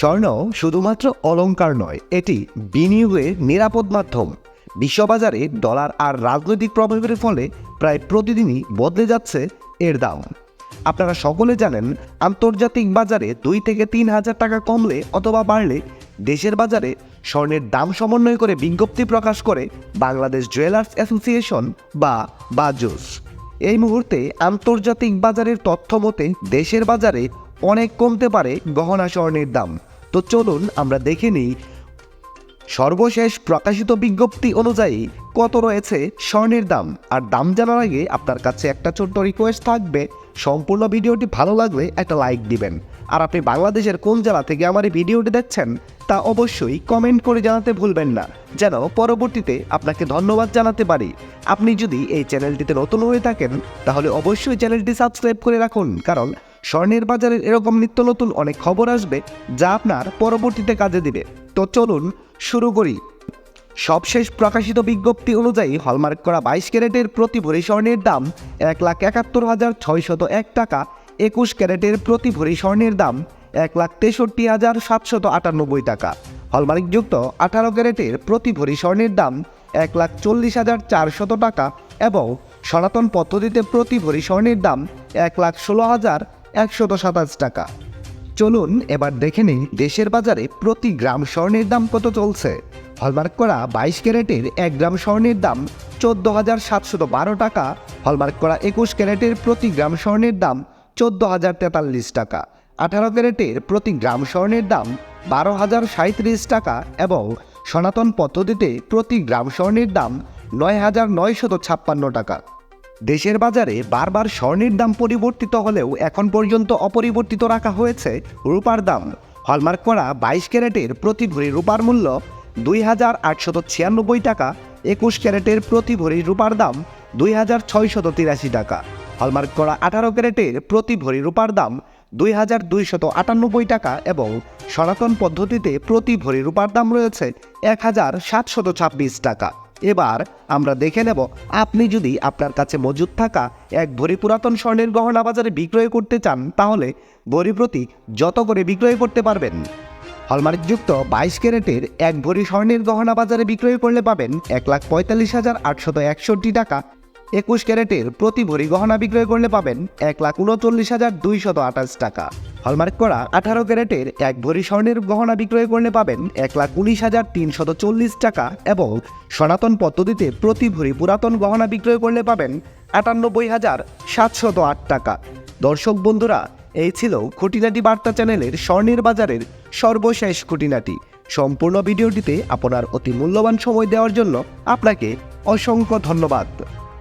স্বর্ণ শুধুমাত্র অলঙ্কার নয়, এটি বিনিয়োগের নিরাপদ মাধ্যম। বিশ্ববাজারে ডলার আর রাজনৈতিক প্রভাবের ফলে প্রায় প্রতিদিনই বদলে যাচ্ছে এর দাম। আপনারা সকলে জানেন, আন্তর্জাতিক বাজারে দুই থেকে তিন হাজার টাকা কমলে অথবা বাড়লে দেশের বাজারে স্বর্ণের দাম সমন্বয় করে বিজ্ঞপ্তি প্রকাশ করে বাংলাদেশ জুয়েলার্স অ্যাসোসিয়েশন বা বাজুস। এই মুহূর্তে আন্তর্জাতিক বাজারের তথ্য মতে দেশের বাজারে অনেক কমতে পারে গহনা স্বর্ণের দাম। তো চলুন আমরা দেখে নিই সর্বশেষ প্রকাশিত বিজ্ঞপ্তি অনুযায়ী কত রয়েছে স্বর্ণের দাম। আর দাম জানার আগে আপনার কাছে একটা ছোট্ট রিকোয়েস্ট থাকবে। সম্পূর্ণ ভিডিওটি ভালো লাগলে একটা লাইক দিবেন। আর আপনি বাংলাদেশের কোন জেলা থেকে আমার এই ভিডিওটি দেখছেন, তা অবশ্যই কমেন্ট করে জানাতে ভুলবেন না। যেন পরবর্তীতে আপনাকে ধন্যবাদ জানাতে পারি। আপনি যদি এই চ্যানেলটিতে নতুন হয়ে থাকেন, তাহলে অবশ্যই চ্যানেলটি সাবস্ক্রাইব করে রাখুন। কারণ স্বর্ণের বাজারের এরকম নিত্য নতুন অনেক খবর আসবে যা আপনার পরবর্তীতে কাজে দিবে। তো চলুন শুরু করি। সবশেষ প্রকাশিত বিজ্ঞপ্তি অনুযায়ী হলমার্ক করা বাইশ ক্যারেটের প্রতি ভরি স্বর্ণের দাম এক লাখ একাত্তর হাজার ছয়শত এক টাকা, একুশ ক্যারেটের প্রতি ভরি স্বর্ণের দাম এক লাখ তেষট্টি হাজার সাতশত আটানব্বই টাকা। হলমার্কযুক্ত আঠারো ক্যারেটের প্রতি ভরি স্বর্ণের দাম এক লাখ চল্লিশ হাজার চারশত টাকা এবং সনাতন পদ্ধতিতে প্রতি ভরি স্বর্ণের দাম এক লাখ ষোলো হাজার একশত সাতাশ টাকা। চলুন এবার দেখে নিই দেশের বাজারে প্রতি গ্রাম স্বর্ণের দাম কত চলছে। হলমার্ক করা বাইশ ক্যারেটের এক গ্রাম স্বর্ণের দাম চোদ্দ হাজার সাতশত বারো টাকা। হলমার্ক করা একুশ ক্যারেটের প্রতি গ্রাম স্বর্ণের দাম চোদ্দ হাজার তেতাল্লিশ টাকা। আঠারো ক্যারেটের প্রতি গ্রাম স্বর্ণের দাম বারো হাজার সাঁত্রিশ টাকা এবং সনাতন পদ্ধতিতে প্রতি গ্রাম স্বর্ণের দাম নয় হাজার নয়শত ছাপ্পান্ন টাকা। দেশের বাজারে বারবার স্বর্ণের দাম পরিবর্তিত হলেও এখন পর্যন্ত অপরিবর্তিত রাখা হয়েছে রূপার দাম। হলমার্ক করা বাইশ ক্যারেটের প্রতি ভরি রূপার মূল্য দুই হাজার আটশত ছিয়ানব্বই টাকা, একুশ ক্যারেটের প্রতি ভরি রূপার দাম দুই হাজার ছয়শত তিরাশি টাকা। হলমার্ক করা আঠারো ক্যারেটের প্রতি ভরি রূপার দাম দুই হাজার দুইশত আটানব্বই টাকা এবং সনাতন পদ্ধতিতে প্রতি ভরি রূপার দাম রয়েছে এক হাজার সাতশত ছাব্বিশ টাকা। এবার আমরা দেখে নেব, আপনি যদি আপনার কাছে মজুদ থাকা এক ভরি পুরাতন স্বর্ণের গহনা বাজারে বিক্রয় করতে চান, তাহলে ভরি প্রতি যত করে বিক্রয় করতে পারবেন? হলমার্কযুক্ত বাইশ ক্যারেটের এক ভরি স্বর্ণের গহনা বাজারে বিক্রয় করলে পাবেন এক লাখ পঁয়তাল্লিশ হাজার আটশত একষট্টি টাকা। একুশ ক্যারেটের প্রতি ভরি গহনা বিক্রয় করলে পাবেন এক লাখ উনচল্লিশ হাজার দুইশত আঠাশ টাকা। হলমার্ক করা আঠারো ক্যারেটের এক ভরি স্বর্ণের গহনা বিক্রয় করলে পাবেন এক লাখ উনিশ হাজার তিনশত চল্লিশ টাকা এবং সনাতন পদ্ধতিতে প্রতি ভরি পুরাতন গহনা বিক্রয় করলে পাবেন আটানব্বই হাজার সাতশত আট টাকা। দর্শক বন্ধুরা, এই ছিল খুঁটিনাটি বার্তা চ্যানেলের স্বর্ণের বাজারের সর্বশেষ খুঁটিনাটি। সম্পূর্ণ ভিডিওটিতে আপনার অতি মূল্যবান সময় দেওয়ার জন্য আপনাকে অসংখ্য ধন্যবাদ।